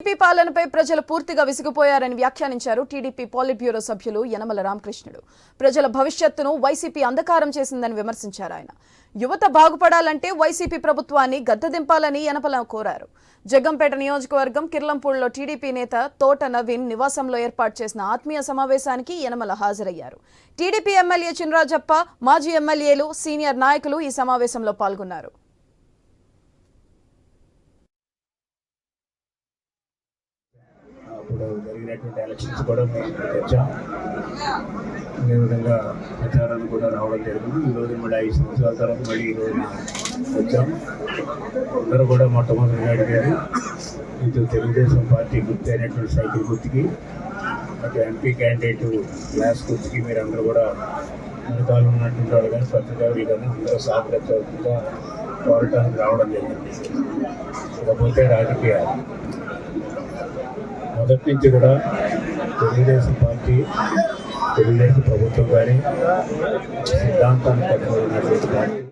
TDP పాలనపై ప్రజలు పూర్తిగా విసిగిపోయారని వ్యాఖ్యానించారు టీడీపీ పాలిట్ బ్యూరో సభ్యులు యనమల రామకృష్ణుడు. ప్రజల భవిష్యత్తును వైసీపీ అంధకారం చేసిందని విమర్శించారు ఆయన. యువత బాగుపడాలంటే వైసీపీ ప్రభుత్వాన్ని గద్దెదింపాలని యనమల కోరారు. జగ్గంపేట నియోజకవర్గం కిర్లంపూడిలో టీడీపీ నేత తోట నవీన్ నివాసంలో ఏర్పాటు చేసిన ఆత్మీయ సమావేశానికి యనమల హాజరయ్యారు. టీడీపీ ఎమ్మెల్యే చినరాజప్ప మాజీ ఎమ్మెల్యేలు సీనియర్ నాయకులు ఈ సమావేశంలో పాల్గొన్నారు. జరిగినటువంటి ఎలక్షన్స్ కూడా మేము తెచ్చాం వచ్చాం అదే విధంగా ప్రచారాన్ని కూడా రావడం జరిగింది. ఈరోజు మళ్ళీ ఐదు సంవత్సరాల తర్వాత మళ్ళీ ఈరోజు వచ్చాం. అందరూ కూడా మొట్టమొదటిగా అడిగారు ఇటు తెలుగుదేశం పార్టీ గుర్తు అయినటువంటి సైకిల్ గుర్తుకి అటు ఎంపీ క్యాండిడేట్ గ్లాస్ గుర్తుకి మీరు అందరూ కూడా వెనకాల ఉన్నటువంటి వాళ్ళు కానీ పత్రికారులు కానీ అందరూ సహకరించవలసిందిగా పోరాటానికి రావడం జరిగింది. ఇకపోతే రాజకీయాలు. మొదటి నుంచి కూడా తెలుగుదేశం పార్టీ తెలుగుదేశం ప్రభుత్వం కానీ సిద్ధాంతాన్ని కట్టుబడినటువంటి పార్టీ